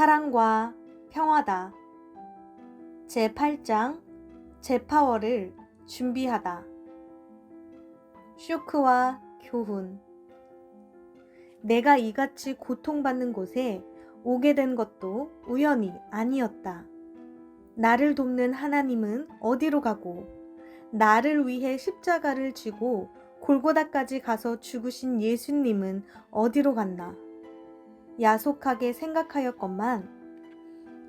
사랑과 평화다. 제8장 제파워를 준비하다. 쇼크와 교훈. 내가 이같이 고통받는 곳에 오게 된 것도 우연이 아니었다. 나를 돕는 하나님은 어디로 가고, 나를 위해 십자가를 지고 골고다까지 가서 죽으신 예수님은 어디로 갔나? 야속하게 생각하였건만,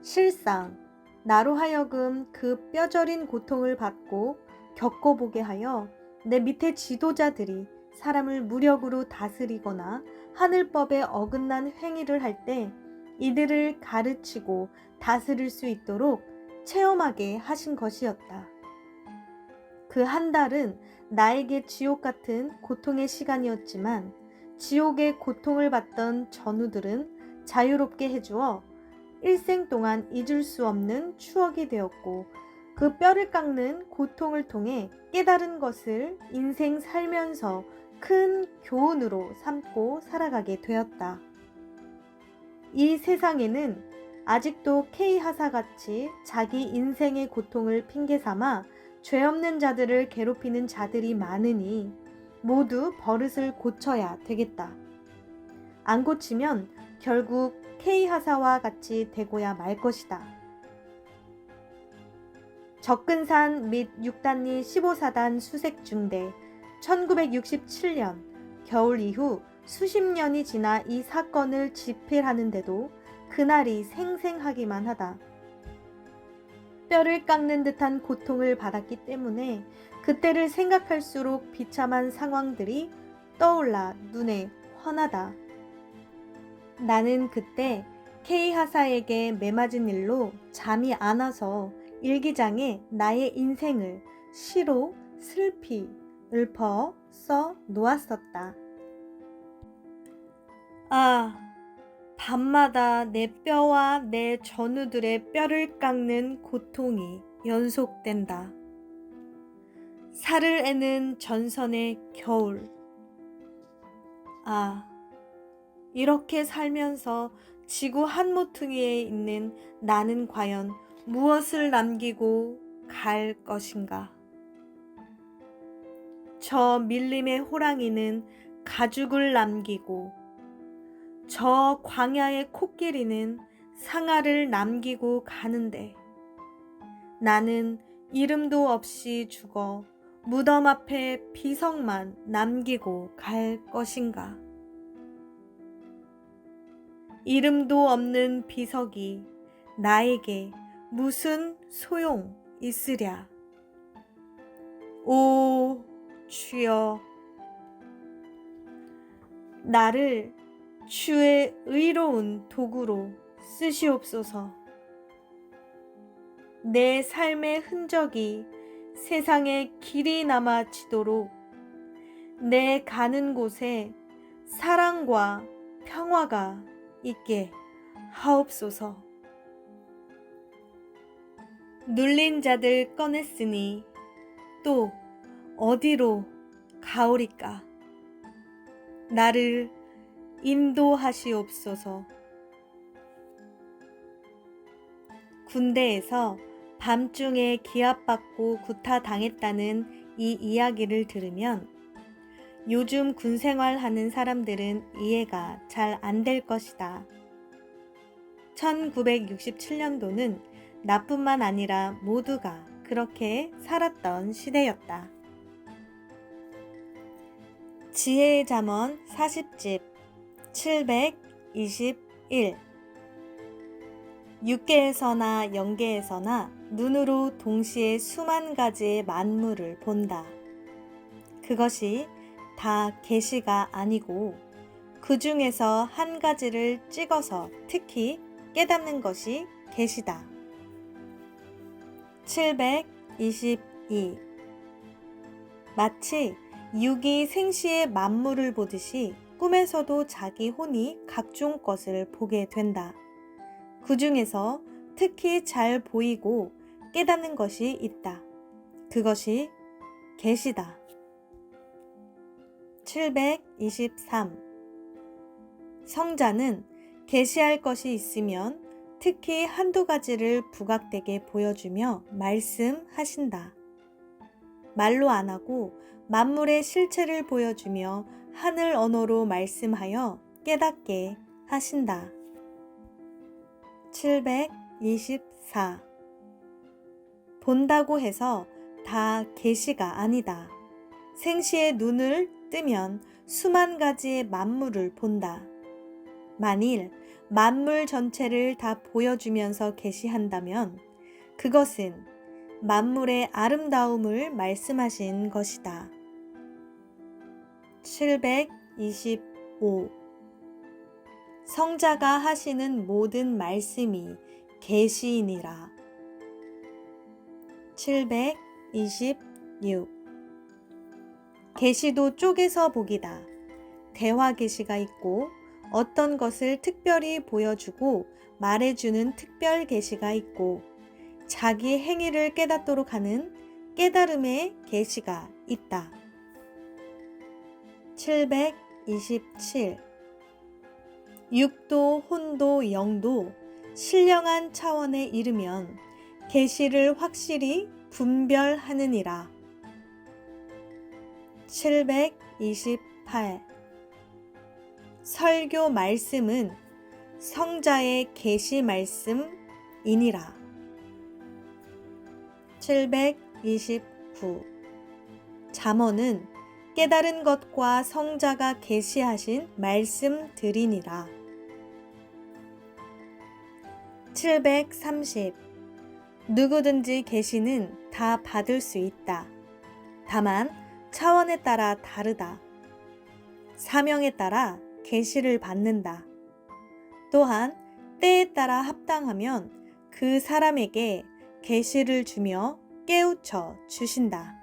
실상 나로 하여금 그 뼈저린 고통을 받고 겪어보게 하여 내 밑에 지도자들이 사람을 무력으로 다스리거나 하늘법에 어긋난 행위를 할 때 이들을 가르치고 다스릴 수 있도록 체험하게 하신 것이었다. 그 한 달은 나에게 지옥 같은 고통의 시간이었지만 지옥의 고통을 받던 전우들은 자유롭게 해주어 일생 동안 잊을 수 없는 추억이 되었고 그 뼈를 깎는 고통을 통해 깨달은 것을 인생 살면서 큰 교훈으로 삼고 살아가게 되었다. 이 세상에는 아직도 K 하사같이 자기 인생의 고통을 핑계 삼아 죄 없는 자들을 괴롭히는 자들이 많으니 모두 버릇을 고쳐야 되겠다. 안 고치면 결국 K 하사와 같이 되고야 말 것이다. 접근산 및 6단리 15사단 수색 중대 1967년 겨울 이후 수십 년이 지나 이 사건을 집필하는데도 그날이 생생하기만 하다. 뼈를 깎는 듯한 고통을 받았기 때문에 그때를 생각할수록 비참한 상황들이 떠올라 눈에 환하다. 나는 그때 K 하사에게 매맞은 일로 잠이 안 와서 일기장에 나의 인생을 시로 슬피 읊어 써 놓았었다. 아, 밤마다 내 뼈와 내 전우들의 뼈를 깎는 고통이 연속된다. 살을 애는 전선의 겨울. 아, 이렇게 살면서 지구 한 모퉁이에 있는 나는 과연 무엇을 남기고 갈 것인가? 저 밀림의 호랑이는 가죽을 남기고 저 광야의 코끼리는 상아를 남기고 가는데 나는 이름도 없이 죽어 무덤 앞에 비석만 남기고 갈 것인가? 이름도 없는 비석이 나에게 무슨 소용 있으랴? 오, 주여. 나를 주의 의로운 도구로 쓰시옵소서. 내 삶의 흔적이 세상에 길이 남아지도록 내 가는 곳에 사랑과 평화가 있게 하옵소서. 눌린 자들 꺼냈으니 또 어디로 가오리까? 나를 인도하시옵소서. 군대에서 밤중에 기압받고 구타당했다는 이 이야기를 들으면 요즘 군 생활하는 사람들은 이해가 잘 안 될 것이다. 1967년도는 나뿐만 아니라 모두가 그렇게 살았던 시대였다. 지혜의 잠언 40집 721 육계에서나 영계에서나 눈으로 동시에 수만 가지의 만물을 본다. 그것이 다 계시가 아니고 그 중에서 한 가지를 찍어서 특히 깨닫는 것이 계시다. 722 마치 육이 생시의 만물을 보듯이 꿈에서도 자기 혼이 각종 것을 보게 된다. 그 중에서 특히 잘 보이고 깨닫는 것이 있다. 그것이 계시다. 723 성자는 계시할 것이 있으면 특히 한두 가지를 부각되게 보여주며 말씀하신다. 말로 안 하고 만물의 실체를 보여주며 하늘 언어로 말씀하여 깨닫게 하신다. 724. 본다고 해서 다 계시가 아니다. 생시의 눈을 뜨면 수만 가지의 만물을 본다. 만일 만물 전체를 다 보여주면서 계시한다면 그것은 만물의 아름다움을 말씀하신 것이다. 725. 성자가 하시는 모든 말씀이 계시이니라. 726. 계시도 쪼개서 보기다. 대화 계시가 있고 어떤 것을 특별히 보여주고 말해주는 특별 계시가 있고 자기 행위를 깨닫도록 하는 깨달음의 계시가 있다. 727. 육도, 혼도, 영도 신령한 차원에 이르면 계시를 확실히 분별하느니라. 728. 설교 말씀은 성자의 계시 말씀이니라. 729. 잠언은 깨달은 것과 성자가 계시하신 말씀들이니라. 730. 누구든지 계시는 다 받을 수 있다. 다만 차원에 따라 다르다. 사명에 따라 계시를 받는다. 또한 때에 따라 합당하면 그 사람에게 계시를 주며 깨우쳐 주신다.